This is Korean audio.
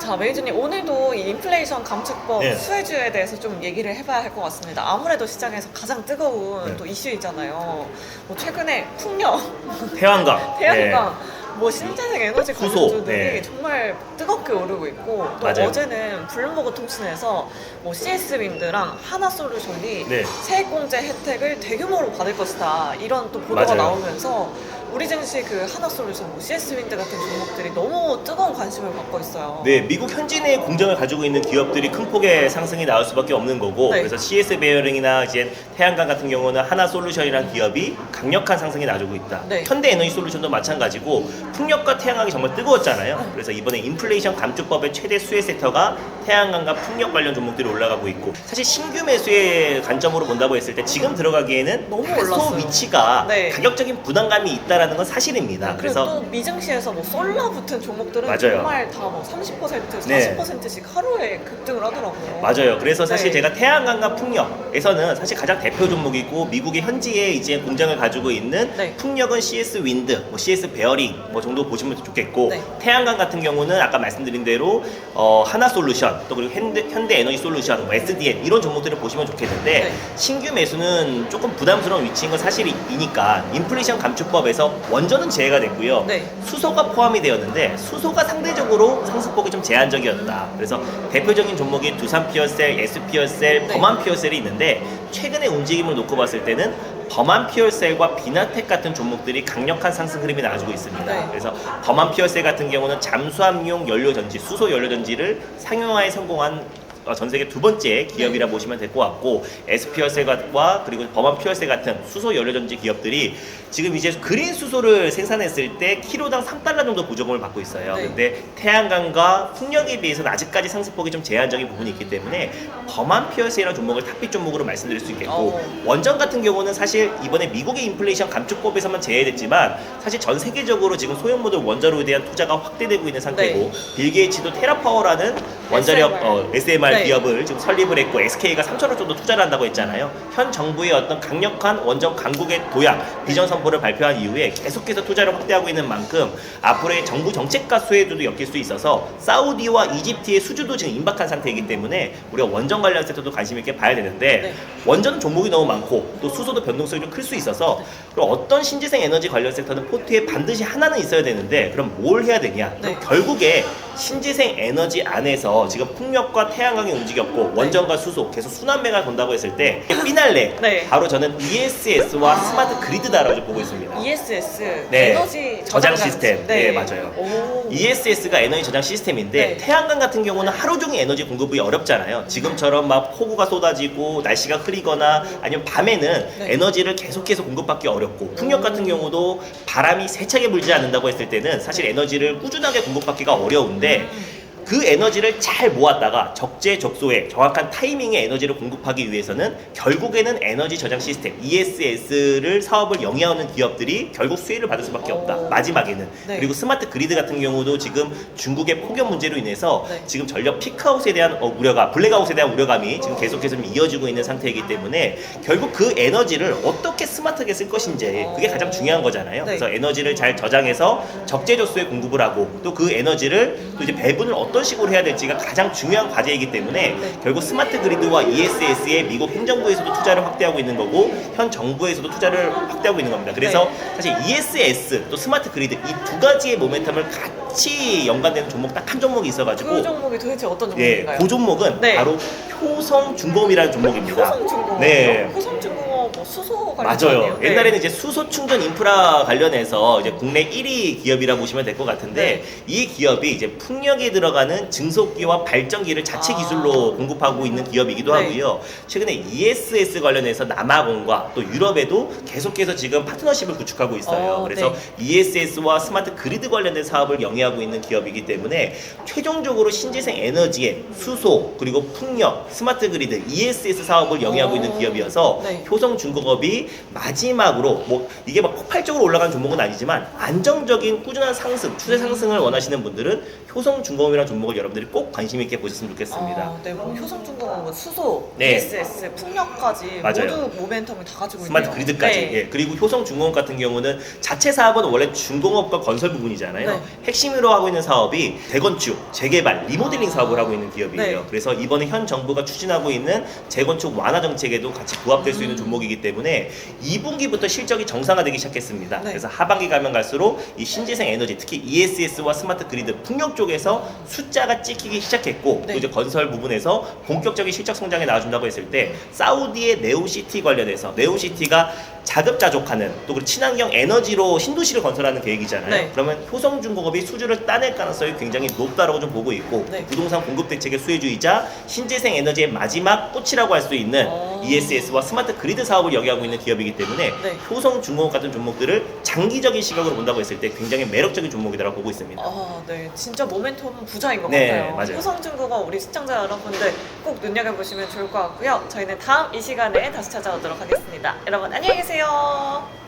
자, 메이저님 오늘도 이 인플레이션 감축법 네. 수혜주에 대해서 좀 얘기를 해봐야 할 것 같습니다. 아무래도 시장에서 가장 뜨거운 네. 또 이슈이잖아요. 뭐 최근에 풍력, 태양광. 태양광, 뭐 신재생 에너지 수소, 관련주들이 네. 정말 뜨겁게 오르고 있고 또 맞아요. 어제는 블룸버그 통신에서 뭐 CS 윈드랑 하나솔루션이 네. 세액공제 혜택을 대규모로 받을 것이다 이런 또 보도가 맞아요. 나오면서 우리 증시 그 하나솔루션, 뭐 CS 윈드 같은 종목들이 너무 뜨거운 관심을 받고 있어요. 네, 미국 현지 내 공장을 가지고 있는 기업들이 큰 폭의 상승이 나올 수밖에 없는 거고, 네. 그래서 CS 베어링이나 이제 태양광 같은 경우는 하나 솔루션이라는 기업이 강력한 상승이 나오고 있다. 네. 현대 에너지 솔루션도 마찬가지고 풍력과 태양광이 정말 뜨거웠잖아요. 그래서 이번에 인플레이션 감축법의 최대 수혜 섹터가 태양광과 풍력 관련 종목들이 올라가고 있고, 사실 신규 매수의 관점으로 본다고 했을 때 지금 들어가기에는 너무 올랐어요. 위치가 네. 가격적인 부담감이 있다 라는 건 사실입니다. 그래서 또 미증시에서 뭐 솔라 붙은 종목들은 맞아요. 정말 다 뭐 30%, 네. 40%씩 하루에 급등을 하더라고요. 맞아요. 그래서 사실 네. 제가 태양광과 풍력에서는 사실 가장 대표 종목이고 미국의 현지에 이제 공장을 가지고 있는 네. 풍력은 CS 윈드, 뭐 CS 베어링 뭐 정도 보시면 좋겠고 네. 태양광 같은 경우는 아까 말씀드린 대로 어, 하나 솔루션 또 그리고 현대, 현대 에너지 솔루션, 뭐 SDN 이런 종목들을 보시면 좋겠는데 네. 신규 매수는 조금 부담스러운 위치인 건 사실이니까 인플레이션 감축법에서 원전은 제외가 됐고요. 네. 수소가 포함이 되었는데 수소가 상대적으로 상승폭이 좀 제한적이었다. 그래서 대표적인 종목이 두산 피어셀, S 피어셀, 네. 범한 피어셀이 있는데 최근의 움직임을 놓고 봤을 때는 범한 피어셀과 비나텍 같은 종목들이 강력한 상승 흐름이 나와주고 있습니다. 네. 그래서 범한 피어셀 같은 경우는 잠수함용 연료 전지, 수소 연료 전지를 상용화에 성공한 어, 전 세계 두 번째 기업이라 네. 보시면 될 것 같고 에스피어셀과 그리고 범한 피어셀 같은 수소 연료전지 기업들이 지금 이제 그린 수소를 생산했을 때 키로당 3달러 정도 보조금을 받고 있어요. 네. 근데 태양광과 풍력에 비해서는 아직까지 상승폭이 좀 제한적인 부분이 있기 때문에 범한 피어셀이라는 종목을 탑픽 종목으로 말씀드릴 수 있겠고 어. 원전 같은 경우는 사실 이번에 미국의 인플레이션 감축법에서만 제외됐지만 사실 전 세계적으로 지금 소형 모듈 원자로에 대한 투자가 확대되고 있는 상태고 빌 게이츠도 테라파워라는 원자력 SMR. 어, SMR 네. 기업을 지금 설립을 했고 SK가 3천억 정도 투자를 한다고 했잖아요. 현 정부의 어떤 강력한 원전 강국의 도약 비전 선포를 발표한 이후에 계속해서 투자를 확대하고 있는 만큼 앞으로의 정부 정책과 수혜도 엮일 수 있어서 사우디와 이집트의 수주도 지금 임박한 상태이기 때문에 우리가 원전 관련 섹터도 관심 있게 봐야 되는데 네. 원전은 종목이 너무 많고 또 수소도 변동성이 좀 클 수 있어서 그럼 어떤 신재생 에너지 관련 섹터는 포트에 반드시 하나는 있어야 되는데 그럼 뭘 해야 되냐? 네. 결국에 신재생 에너지 안에서 지금 풍력과 태양광이 움직였고 원전과 수소 계속 순환매가 돈다고 했을 때 피날레 네. 바로 저는 ESS와 아. 스마트 그리드다라고 보고 있습니다. ESS 네. 에너지 저장. 시스템. 네, 맞아요. 오. ESS가 에너지 저장 시스템인데 네. 태양광 같은 경우는 하루 종일 에너지 공급이 어렵잖아요. 지금처럼 막 폭우가 쏟아지고 날씨가 흐리거나 아니면 밤에는 네. 에너지를 계속해서 공급받기 어렵고 풍력 같은 경우도 바람이 세차게 불지 않는다고 했을 때는 사실 에너지를 꾸준하게 공급받기가 어려운데 day. 그 에너지를 잘 모았다가 적재적소에 정확한 타이밍에 에너지를 공급하기 위해서는 결국에는 에너지 저장 시스템 ESS를 사업을 영위하는 기업들이 결국 수혜를 받을 수밖에 없다. 오. 마지막에는 네. 그리고 스마트 그리드 같은 경우도 지금 중국의 폭염 문제로 인해서 네. 지금 전력 피크아웃에 대한 어, 우려가 블랙아웃에 대한 우려감이 지금 계속해서 좀 이어지고 있는 상태이기 때문에 결국 그 에너지를 어떻게 스마트하게 쓸 것인지 그게 가장 중요한 거잖아요. 네. 그래서 에너지를 잘 저장해서 적재적소에 공급을 하고 또 그 에너지를 또 이제 배분을 어떤 식으로 해야 될지가 가장 중요한 과제이기 때문에 네. 결국 스마트 그리드와 ESS에 미국 행정부에서도 투자를 확대하고 있는 거고 현 정부에서도 투자를 확대하고 있는 겁니다. 그래서 네. 사실 ESS 또 스마트 그리드 이 두 가지의 모멘텀을 같이 연관되는 종목 딱 한 종목이 있어가지고 그 종목이 도대체 어떤 예, 종목인가요? 그 종목은 네. 바로 효성 중공업이라는 종목입니다. 효성 중공업. 네. 효성 중공 업뭐 수소 관련 맞아요. 네. 옛날에는 이제 수소 충전 인프라 관련해서 이제 국내 1위 기업이라 보시면 될 것 같은데 네. 이 기업이 이제 풍력에 들어가는 증속기와 발전기를 자체 아. 기술로 공급하고 있는 기업이기도 네. 하고요. 최근에 ESS 관련해서 남아공과 또 유럽에도 계속해서 지금 파트너십을 구축하고 있어요. 어, 그래서 네. ESS와 스마트 그리드 관련된 사업을 영위하고 있는 기업이기 때문에 최종적으로 신재생 에너지의 수소 그리고 풍력, 스마트 그리드, ESS 사업을 영위하고 오. 있는 기업이어서 네. 효성 중공업 효성중공업이 마지막으로 뭐 이게 막 폭발적으로 올라간 종목은 아니지만 안정적인 꾸준한 상승, 추세 상승을 원하시는 분들은 효성 중공업이라는 종목을 여러분들이 꼭 관심 있게 보셨으면 좋겠습니다. 어, 네, 뭐 효성 중공업은 수소, 네. ESS, 풍력까지 맞아요. 모두 모멘텀을 다 가지고 스마트 있네요. 그리드까지. 네. 예. 그리고 효성 중공업 같은 경우는 자체 사업은 원래 중공업과 건설 부분이잖아요. 네. 핵심으로 하고 있는 사업이 재건축, 재개발, 리모델링 아. 사업을 하고 있는 기업이에요. 네. 그래서 이번에 현 정부가 추진하고 있는 재건축 완화 정책에도 같이 부합될 수 있는 음. 종목이기 때문에 2분기부터 실적이 정상화되기 시작했습니다. 네. 그래서 하반기 가면 갈수록 이 신재생 에너지, 특히 ESS와 스마트 그리드, 풍력 쪽에서 숫자가 찍히기 시작했고 네. 또 이제 건설 부분에서 본격적인 실적 성장에 나와준다고 했을 때 사우디의 네오시티 관련해서 네오시티가 자급자족하는 또 그리고 친환경 에너지로 신도시를 건설하는 계획이잖아요. 네. 그러면 효성중공업이 수주를 따낼 가능성이 굉장히 높다라고 좀 보고 있고 네. 부동산 공급 대책의 수혜주이자 신재생 에너지의 마지막 꽃이라고 할 수 있는 어. ESS와 스마트 그리드 사업 을 영위하고 있는 기업이기 때문에 네. 효성 중공업 같은 종목들을 장기적인 시각으로 본다고 했을 때 굉장히 매력적인 종목이라고 보고 있습니다. 아, 네. 진짜 모멘텀은 부자인 것 네, 같아요. 맞아요. 효성 중공업 우리 시청자 여러분들 꼭 눈여겨보시면 좋을 것 같고요. 저희는 다음 이 시간에 다시 찾아오도록 하겠습니다. 여러분 안녕히 계세요.